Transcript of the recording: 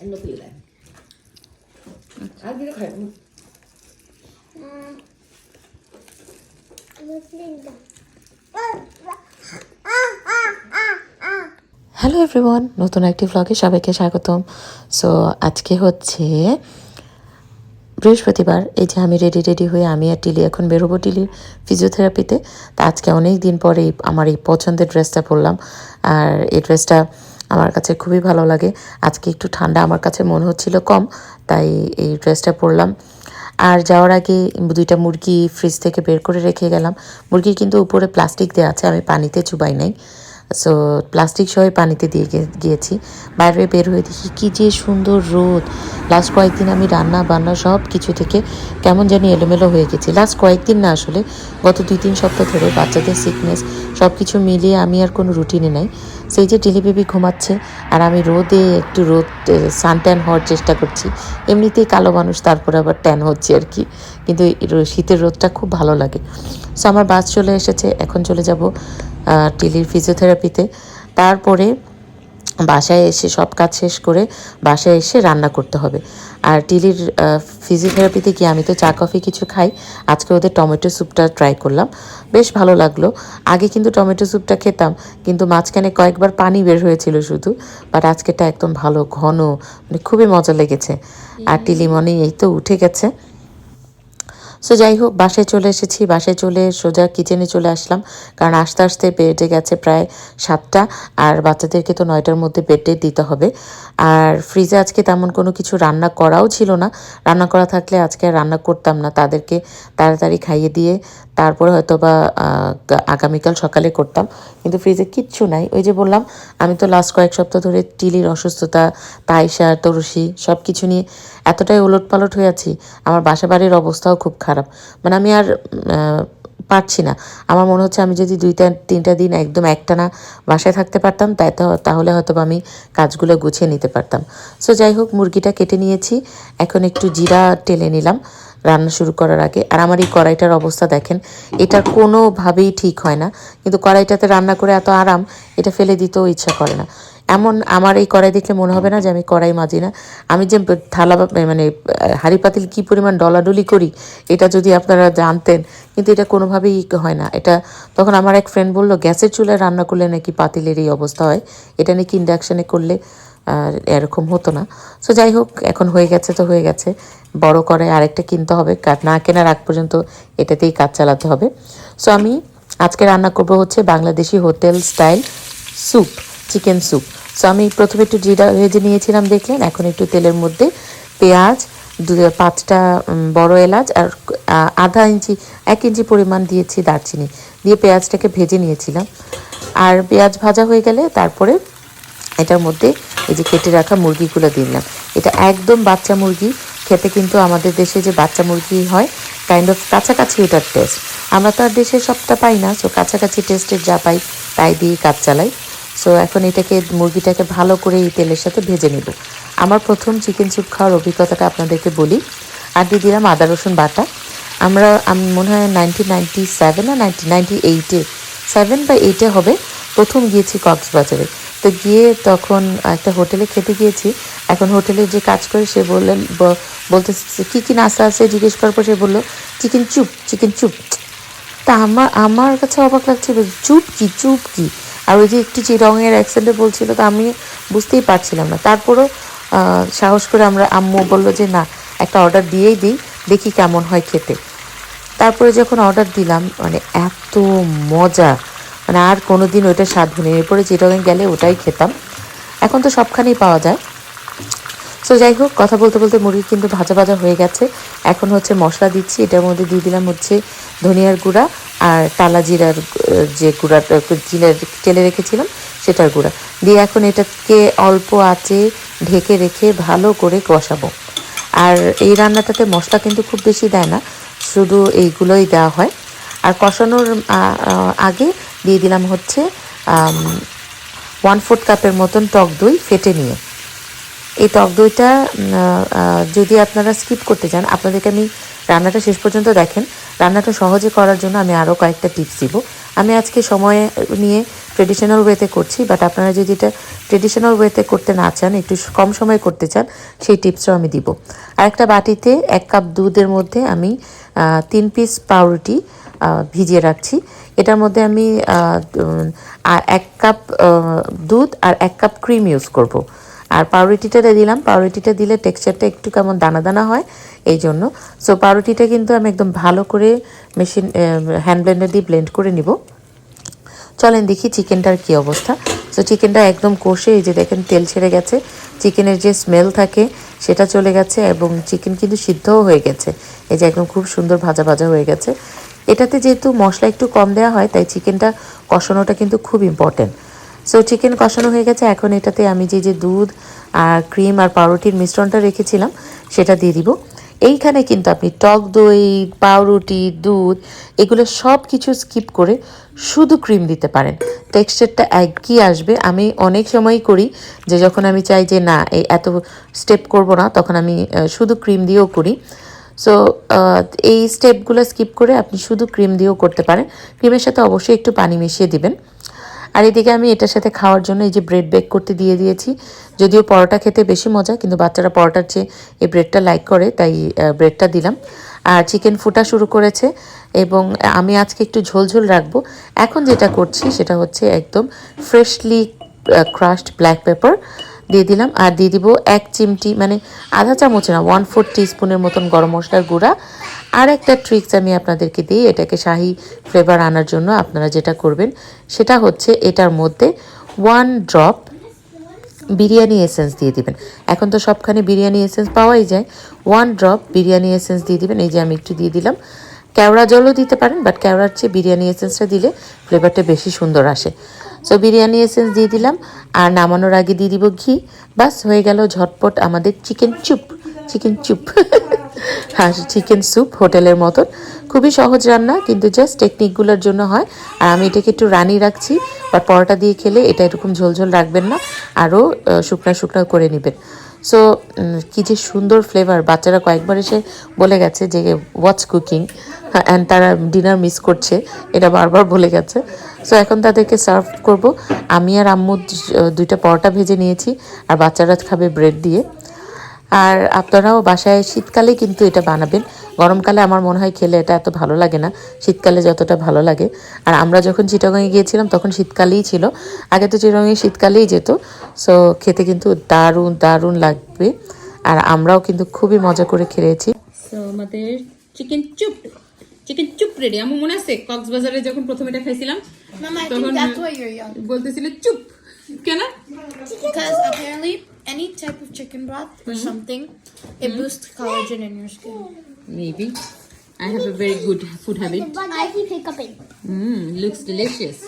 অন্য খুলে দেয় আর দিলে খাই হ্যালো এভরিওয়ান নতুন একটি ভ্লগে সবাইকে স্বাগতম। সো আজকে হচ্ছে বৃহস্পতিবার। এই যে আমি রেডি রেডি হয়ে আমি আর টিলি এখন বেরোবো টিলির ফিজিওথেরাপিতে তা আজকে অনেক দিন পরে আমার এই পছন্দের ড্রেসটা পরলাম। আর এই ড্রেসটা আমার কাছে খুবই ভালো লাগে। আজকে একটু ঠান্ডা, আমার কাছে মনে হচ্ছিল কম, তাই এই ড্রেসটা পরলাম। আর যাওয়ার আগে দুইটা মুরগি ফ্রিজ থেকে বের করে রেখে গেলাম। মুরগি কিন্তু উপরে প্লাস্টিক দেওয়া আছে, আমি পানিতে চুবাই নাই। সো প্লাস্টিক সহ পানিতে দিয়ে গিয়েছি। বাইরে বের হয়ে দেখি, কী যে সুন্দর রোদ। লাস্ট কয়েকদিন আমি রান্না, বান্না সব কিছু থেকে কেমন জানি এলোমেলো হয়ে গেছি। লাস্ট কয়েকদিন না আসলে, গত দুই তিন সপ্তাহ ধরে বাচ্চাদের সিকনেস সব কিছু মিলিয়ে আমি আর কোনো রুটিনে নাই। সেই যে ডিলি বেবি ঘুমাচ্ছে, আর আমি রোদে একটু রোদ সান ট্যান হওয়ার চেষ্টা করছি। এমনিতেই কালো মানুষ, তারপরে আবার ট্যান হচ্ছে আর কি। কিন্তু শীতের রোদটা খুব ভালো লাগে। সো আমার বাস চলে এসেছে, এখন চলে যাব টিলির ফিজিওথেরাপিতে তারপরে বাসায় এসে সব কাজ শেষ করে বাসায় এসে রান্না করতে হবে। আর টিলির ফিজিওথেরাপিতে গিয়ে আমি তো চা কফি কিছু খাই। আজকে ওদের টমেটো স্যুপটা ট্রাই করলাম। বেশ ভালো লাগল। আগে কিন্তু টমেটো স্যুপটা খেতাম কিন্তু মাঝখানে কয়েকবার পানি বের হয়েছিল শুধু। বাট আজকেটা একদম ভালো ঘন মানে খুবই মজা লেগেছে। আর টিলি মনে এই তো উঠে গেছে। সো যাই হোক, বাসায় চলে এসেছি। বাসায় চলে সোজা কিচেনে চলে আসলাম। কারণ আস্তে আস্তে বেডে গেছে প্রায় সাতটা আর বাচ্চাদেরকে তো নয়টার মধ্যে বেডে দিতে হবে। আর ফ্রিজে আজকে তেমন কোনো কিছু রান্না করাও ছিল না। রান্না করা থাকলে আজকে রান্না করতাম না। তাদেরকে তাড়াতাড়ি খাইয়ে দিয়ে তারপরে হয়তো বা আগামীকাল সকালে করতাম। কিন্তু ফ্রিজে কিচ্ছু নাই। ওই যে বললাম, আমি তো লাস্ট কয়েক সপ্তাহ ধরে টিলির অসুস্থতা তাইসা তরুষি সব কিছু নিয়ে এতটাই ওলট পালট হয়ে আছি, আমার বাসা বাড়ির অবস্থাও খুব খারাপ। মানে আমি আর পারছি না। আমার মনে হচ্ছে আমি যদি দুইটা, তিনটা দিন একদম একটানা বাসায় থাকতে পারতাম, তাই তাহলে হয়তো আমি কাজগুলো গুছিয়ে নিতে পারতাম। সো যাই হোক, মুরগিটা কেটে নিয়েছি। এখন একটু জিরা টেলে নিলাম, রান্না শুরু করার আগে। আর আমার এই কড়াইটার অবস্থা দেখেন, এটা কোনোভাবেই ঠিক হয় না। কিন্তু কড়াইটাতে রান্না করে এত আরাম, এটা ফেলে দিতেও ইচ্ছা করে না। এমন আমার এই কড়াই দেখলে মনে হবে না যে আমি কড়াই মাজি না। আমি যে থালা মানে হাঁড়ি পাতিল কী পরিমাণ ডলাডলি করি, এটা যদি আপনারা জানতেন, কিন্তু এটা কোনোভাবেই হয় না। এটা তখন আমার এক ফ্রেন্ড বলল, গ্যাসের চুলায় রান্না করলে নাকি পাতিলের এই অবস্থা হয়? এটা নাকি ইন্ডাকশানে করলে, আর এরকম হতো না। সো যাই হোক, এখন হয়ে গেছে তো হয়ে গেছে। বড় করে আরেকটা কিনতে হবে না কেনার আগ পর্যন্ত এটাতেই কাজ চালাতে হবে। সো আমি আজকে রান্না করব হচ্ছে Bangladeshi hotel style soup. Chicken soup. So আমি প্রথমে একটু জিরা ভেজে নিয়েছিলাম দেখলেন এখন একটু তেলের মধ্যে পেঁয়াজ, দু, পাঁচটা বড় এলাচ আর আধা ইঞ্চি, এক ইঞ্চি পরিমাণ দিয়েছি দারচিনি। দিয়ে পেঁয়াজটাকে ভেজে নিয়েছিলাম। আর পেঁয়াজ ভাজা হয়ে গেলে তারপরে এটার মধ্যে এই যে কেটে রাখা মুরগিগুলো দিলাম। এটা একদম বাচ্চা মুরগি, খেতে কিন্তু আমাদের দেশে যে বাচ্চা মুরগি হয় কাইন্ড অফ কাছাকাছি এটার টেস্ট আমরা তো আর দেশে সবটা পাই না সো কাছাকাছি টেস্টের যা পাই, তাই দিয়ে কাজ চালাই। সো এখন এটাকে মুরগিটাকে ভালো করে এই তেলের সাথে ভেজে নেব। আমার প্রথম চিকেন স্যুপ খাওয়ার অভিজ্ঞতাটা আপনাদেরকে বলি। আর দিয়ে দিলাম আদা, রসুন, বাটা। আমরা, আমি, মনে হয় নাইনটিন নাইনটি সেভেন আর নাইনটিন নাইনটি এইটে সেভেন বা এইটে হবে, প্রথম গিয়েছি কক্সবাজারে। তো গিয়ে তখন একটা হোটেলে খেতে গিয়েছি। এখন হোটেলে যে কাজ করে, সে বললেন বলতে কী কী নাস্তা আছে? জিজ্ঞেস করার পর সে বলল চিকেন চুপ চিকেন চুপ তা আমার আমার কাছে অবাক লাগছিল চুপ কি চুপ কি? আর ওই যে একটু রঙের অ্যাক্সেন্টে বলছিল তো আমি বুঝতেই পারছিলাম না। তারপরও সাহস করে আমরা আম্মু বলল যে, না, একটা অর্ডার দিয়েই দিই, দেখি কেমন হয় খেতে। তারপরে যখন অর্ডার দিলাম মানে এত মজা মানে আর কোনো দিন ওইটা স্বাদ ভুনি এরপরে চিটগাং গেলে ওটাই খেতাম। এখন তো সবখানেই পাওয়া যায়। সো যাই হোক কথা বলতে বলতে মুরগি কিন্তু ভাজা ভাজা হয়ে গেছে। এখন হচ্ছে মশলা দিচ্ছি। এটার মধ্যে দিয়ে দিলাম হচ্ছে ধনিয়ার গুঁড়া আর টালা জিরার যে গুঁড়াটা জিরার তেলে রেখেছিলাম, সেটার গুঁড়া। দিয়ে এখন এটাকে অল্প আঁচে ঢেকে রেখে ভালো করে কষাবো। আর এই রান্নাটাতে মশলা কিন্তু খুব বেশি দেয় না, শুধু এইগুলোই দেওয়া হয়। আর কষানোর আগে দিয়ে দিলাম হচ্ছে ওয়ান ফোর্থ কাপের মতন টক দই ফেটে নিয়ে। এই টক দইটা যদি আপনারা স্কিপ করতে চান আপনাদেরকে আমি রান্নাটা শেষ পর্যন্ত দেখেন। রান্নাটা সহজে করার জন্য আমি আরও কয়েকটা টিপস দিব। আমি আজকে সময় নিয়ে ট্রেডিশনাল ওয়েতে করছি বাট আপনারা যদি এটা ট্রেডিশনাল ওয়েতে করতে না চান, একটু কম সময় করতে চান, সেই টিপসও আমি দিব। আর একটা বাটিতে এক কাপ দুধের মধ্যে আমি তিন পিস পাউরুটি ভিজিয়ে রাখছি। এটার মধ্যে আমি এক কাপ দুধ আর এক কাপ ক্রিম ইউজ করব। আর পাউরুটিটা দিলাম। পাউরুটিটা দিলে টেক্সচারটা একটু কেমন দানা দানা হয়, এই জন্য। সো পাউরুটিটা কিন্তু আমি একদম ভালো করে মেশিন হ্যান্ড ব্লেন্ডার দিয়ে ব্লেন্ড করে নিব। চলেন দেখি চিকেনটার কি অবস্থা। সো চিকেনটা একদম কষে, এই যে দেখেন তেল ছেড়ে গেছে। চিকেনের যে স্মেল থাকে, সেটা চলে গেছে এবং চিকেন কিন্তু সিদ্ধও হয়ে গেছে। এই যে একদম খুব সুন্দর ভাজা ভাজা হয়ে গেছে। এটাতে যেহেতু মশলা একটু কম দেওয়া হয়, তাই চিকেনটা কষানোটা কিন্তু খুব ইম্পর্টেন্ট সো চিকেন কষানো হয়ে গেছে। এখন এটাতে আমি যে যে দুধ আর ক্রিম আর পাউরুটির মিশ্রণটা রেখেছিলাম, সেটা দিয়ে দিব। এইখানে কিন্তু আপনি টক দই, পাউরুটি, দুধ, এগুলো সব কিছু স্কিপ করে শুধু ক্রিম দিতে পারেন। টেক্সচারটা একই আসবে। আমি অনেক সময়ই করি যে যখন আমি চাই যে না, এই এত স্টেপ করব না, তখন আমি শুধু ক্রিম দিয়েও করি। সো এই স্টেপগুলো স্কিপ করে আপনি শুধু ক্রিম দিয়েও করতে পারেন। ক্রিমের সাথে অবশ্যই একটু পানি মিশিয়ে দিবেন। আর এদিকে আমি এটার সাথে খাওয়ার জন্য এই যে ব্রেড বেক করতে দিয়ে দিয়েছি। যদিও পরোটা খেতে বেশি মজা, কিন্তু বাচ্চারা পরোটার চেয়ে এই ব্রেডটা লাইক করে, তাই ব্রেডটা দিলাম। আর চিকেন ফুটা শুরু করেছে এবং আমি আজকে একটু ঝোলঝোল রাখব। এখন যেটা করছি সেটা হচ্ছে একদম ফ্রেশলি ক্রাশড ব্ল্যাক পেপার দিয়ে দিলাম। আর দিয়ে দিব এক চিমটি মানে আধা চামচ না ওয়ান ফোর স্পুনের মতন গরম মশলার গুঁড়া। আর একটা ট্রিক্স আমি আপনাদেরকে দিই, এটাকে শাহি ফ্লেভার আনার জন্য আপনারা যেটা করবেন, সেটা হচ্ছে এটার মধ্যে ওয়ান ড্রপ বিরিয়ানি এসেন্স দিয়ে দিবেন। এখন তো সবখানে বিরিয়ানি এসেন্স পাওয়াই যায়। ওয়ান ড্রপ বিরিয়ানি এসেন্স দিয়ে দিবেন, এই যে আমি একটু দিয়ে দিলাম। কেওড়া জলও দিতে পারেন বাট কেওড়ার চেয়ে বিরিয়ানি এসেন্সটা দিলে ফ্লেভারটা বেশি সুন্দর আসে। সো বিরিয়ানি এসেন্স দিয়ে দিলাম, আর নামানোর আগে দিয়ে দিব ঘি। বাস, হয়ে গেল ঝটপট আমাদের চিকেন চুপ চিকেন চুপ হ্যাঁ চিকেন স্যুপ হোটেলের মতন। খুবই সহজ রান্না, কিন্তু জাস্ট টেকনিকগুলোর জন্য হয়। আর আমি এটাকে একটু রানি রাখছি, বা পরোটা দিয়ে খেলে এটা এরকম ঝোলঝোল রাখবেন না, আরও শুকনা শুকনা করে নেবেন। সো কি যে সুন্দর ফ্লেভার বাচ্চারা কয়েকবার এসে বলে গেছে যে ওয়াচ কুকিং অ্যান্ড তারা ডিনার মিস করছে, এটা বারবার বলে গেছে। সো এখন তাদেরকে সার্ভ করব। আমি আর আম্মু দুইটা পরোটা ভেজে নিয়েছি, আর বাচ্চারা খাবে ব্রেড দিয়ে। আর আপনারাও বাসায় শীতকালে কিন্তু এটা বানাবেন। গরমকালে আমার মনে হয় খেলে এটা এত ভালো লাগে না শীতকালে যতটা ভালো লাগে। আর আমরা যখন চিটাগাঁয়ে গিয়েছিলাম তখন শীতকালেই ছিল। আগে তো চিটাগাঁয়ে শীতকালেই যেত সো খেতে কিন্তু দারুণ দারুণ লাগবে। আর আমরাও কিন্তু খুবই মজা করে খেয়েছি। আমাদের চিকেন চুপ চিকেন চুপ রেডি আমার মনে আছে? কক্সবাজারে যখন প্রথম এটা খাইছিলাম young. বলতেছিল চুপ কেন? Because apparently, any type of chicken broth or mm-hmm. something, it mm-hmm. boosts collagen in your skin. Maybe. I have a very good food habit. I keep hiccuping. Mmm, looks delicious.